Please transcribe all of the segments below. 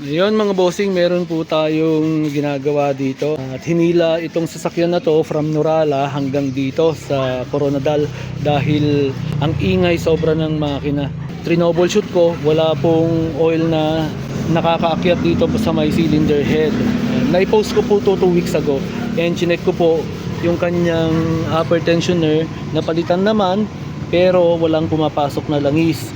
Ayun mga bossing, meron po tayong ginagawa dito. At hinila itong sasakyan na to from Norala hanggang dito sa Coronadal dahil ang ingay sobra ng makina. Trinoubleshoot ko, wala pong oil na nakakaakyat dito sa may cylinder head. Naipost ko po to 2 weeks ago and chinek ko po yung kanyang upper tensioner napalitan naman pero walang pumapasok na langis.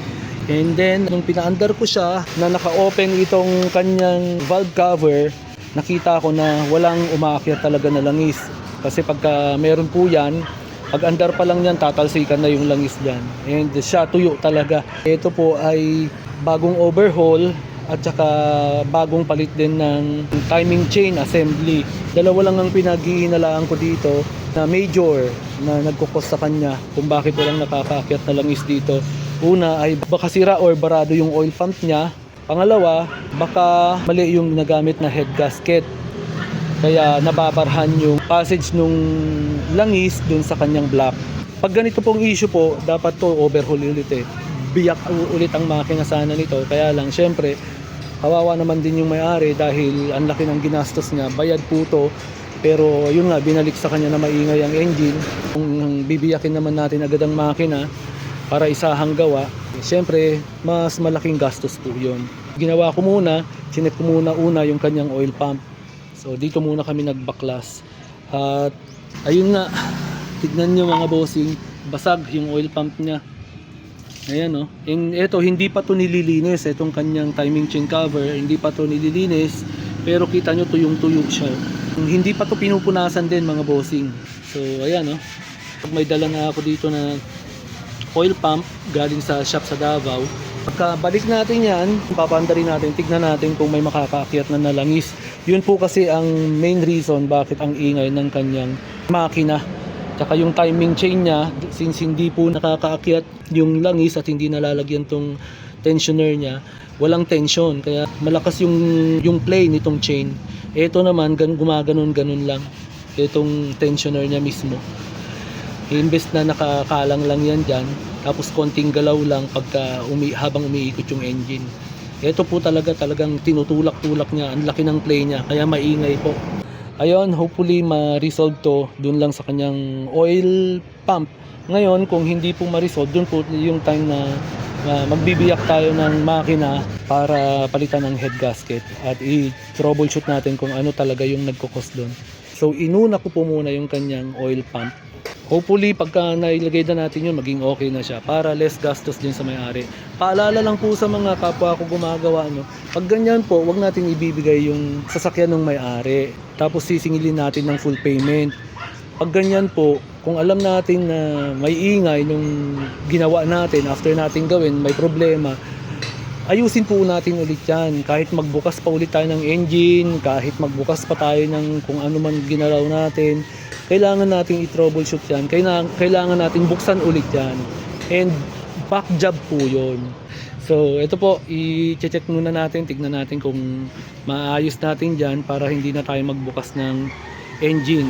And then, nung pinaandar ko siya, na naka-open itong kanyang valve cover, nakita ko na walang umaakyat talaga na langis. Kasi pagka meron po yan, pag andar pa lang yan, tatalsikan na yung langis dyan. And siya, tuyo talaga. Ito po ay bagong overhaul at saka bagong palit din ng timing chain assembly. Dalawa lang ang pinaghihinalaan ko dito na major na nagkukos sa kanya kung bakit walang nakakaakyat na langis dito. Una ay baka sira or barado yung oil pump niya. Pangalawa, baka mali yung nagamit na head gasket. Kaya nababarhan yung passage nung langis dun sa kanyang block. Pag ganito pong issue po, dapat to overhaul ulit eh. Biyak ulit ang makina sana nito. Kaya lang, syempre, kawawa naman din yung may-ari dahil ang laki ng ginastos niya. Bayad po to. Pero yun nga, binalik sa kanya na maingay ang engine. Kung bibiyakin naman natin agad ang makina para isahang gawa, syempre, mas malaking gastos po yun. Ginawa ko muna, chinek ko muna una yung kanyang oil pump. So dito muna kami nagbaklas. At ayun nga, tignan nyo mga bossing, basag yung oil pump niya. Ayan oh. And ito hindi pa to nililinis itong kanyang timing chain cover, hindi pa to nililinis. Pero kita nyo tuyong-tuyo siya. Hindi pa to pinupunasan din mga bossing. So ayan oh. Pag may dala na ako dito na oil pump galing sa shop sa Davao. Pagka balik natin yan, papandarin natin, tignan natin kung may makakaakyat na nalangis. Yun po kasi ang main reason bakit ang ingay ng kanyang makina. Tsaka yung timing chain niya, since hindi po nakakaakyat yung langis at hindi nalalagyan tong tensioner niya, walang tension. Kaya malakas yung, yung play nitong chain. Ito naman, gan, gumaganon-ganon lang. Itong tensioner niya mismo. Imbes na nakakalang lang yan dyan, tapos konting galaw lang pagka umi, habang umiikot yung engine. Ito po talaga talagang tinutulak-tulak niya, ang laki ng play niya, kaya maingay po. Ayun, hopefully ma-resolve to dun lang sa kanyang oil pump. Ngayon, kung hindi po ma-resolve, dun po yung time na uh, magbibiyak tayo ng makina para palitan ng head gasket at i-troubleshoot natin kung ano talaga yung nagkukos dun. So, inuna ko po muna yung kanyang oil pump Hopefully, pagka nailagay na natin yun, maging okay na siya para less gastos din sa may-ari. Paalala lang po sa mga kapwa ko gumagawa, no? pag ganyan po, wag natin ibibigay yung sasakyan ng may-ari. Tapos sisingilin natin ng full payment. Pag ganyan po, kung alam natin na may ingay nung ginawa natin, after natin gawin, may problema, ayusin po natin ulit yan. Kahit magbukas pa ulit tayo ng engine, kahit magbukas pa tayo ng kung ano man ginalaw natin, kailangan nating i-troubleshoot yan. Kailangan, kailangan nating buksan ulit yan. And back job po yun. So, ito po, i-check muna natin, tignan natin kung maayos natin dyan para hindi na tayo magbukas ng engine.